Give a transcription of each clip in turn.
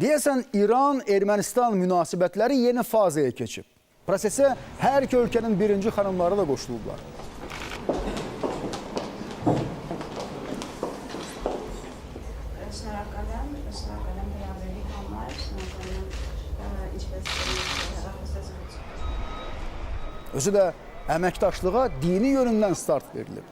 Deyəsən İran-Ermənistan münasibətləri yeni fazaya keçib. Prosesə hər iki ölkənin birinci xanımları da qoşulublar. Özü də əməkdaşlığa dini yönündən start verilib.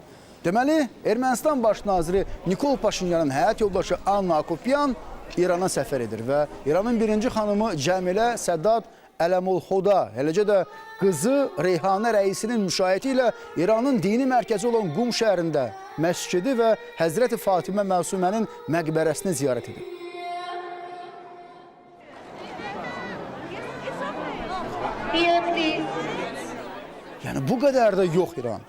Deməli, Ermənistan baş naziri Nikol Paşinyanın həyat yoldaşı Anna Akopyan İrana səfər edir və İranın birinci xanımı Cəmilə Sədat Ələmolxoda, eləcə də qızı Reyhanə rəisinin müşayiəti ilə İranın dini mərkəzi olan Qum şəhərində məscidi və Həzrəti Fatimə Məsumənin məqbərəsini ziyarət edib. Yəni bu qədər də yox İran.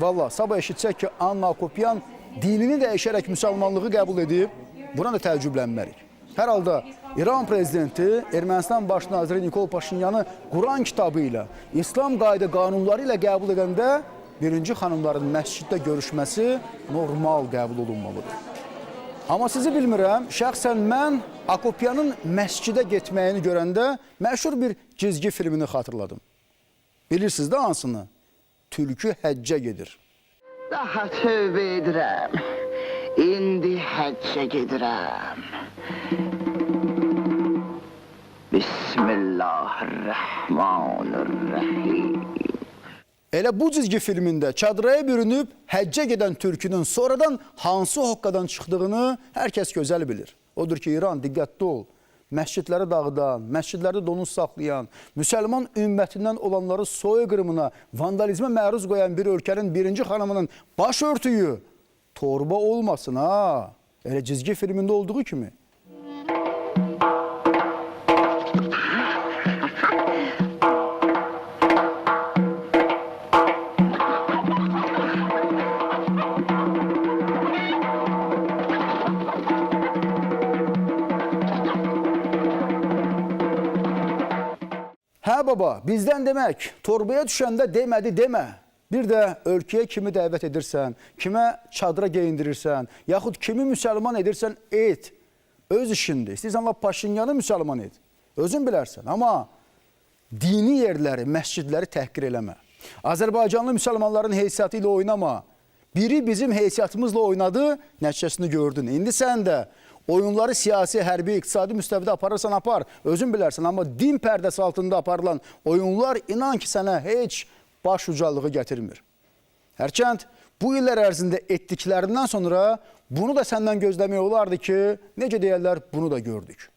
Valla sabah eşitsək ki, Anna Akopyan dinini dəyişərək müsəlmanlığı qəbul edib, buna da təəccüblənmərik. Hər halda İran prezidenti Ermənistan baş naziri Nikol Paşinyanı Quran kitabı ilə, İslam qayda qanunları ilə qəbul edəndə birinci xanımların məsciddə görüşməsi normal qəbul olunmalıdır. Amma sizi bilmirəm, şəxsən mən Akopyanın məscidə getməyini görəndə məşhur bir cizgi filmini xatırladım. Bilirsiniz də hansını? Tülkü həccə gedir. Daha tövbə edirəm. İndi həccə gedirəm. Bismillahirrahmanirrahim. Elə bu cizgi filmində çadıraya bürünüb həccə gedən türkünün sonradan hansı hoqqadan çıxdığını hər kəs gözəl bilir. Odur ki, İran diqqətli ol. Məscidləri dağıdan, məscidlərdə donuz saxlayan, müsəlman ümmətindən olanları soyqırımına, vandalizmə məruz qoyan bir ölkənin birinci xanımının baş örtüyü torba olmasın ha. Elə cizgi filmində olduğu kimi. Hə baba, bizdən demək, torbaya düşəndə demədi demə. Bir də ölkəyə kimi dəvət edirsən, kimə çadıra geyindirirsən, yaxud kimi müsəlman edirsən, et. Öz işindir. İstəyirsən lap Paşinyanı müsəlman et. Özün bilərsən, amma dini yerləri, məscidləri təhqir eləmə. Azərbaycanlı müsəlmanların heysiyyatı ilə oynama. Biri bizim heysiyyatımızla oynadı, nəticəsini gördün. İndi sən də oyunları siyasi, hərbi, iqtisadi müstəvidə aparırsan apar, özün bilərsən. Amma din pərdəsi altında aparılan oyunlar inan ki sənə heç baş ucalığı gətirmir. Hərçənd bu illər ərzində etdiklərindən sonra bunu da səndən gözləmək olardı ki, necə deyərlər, bunu da gördük.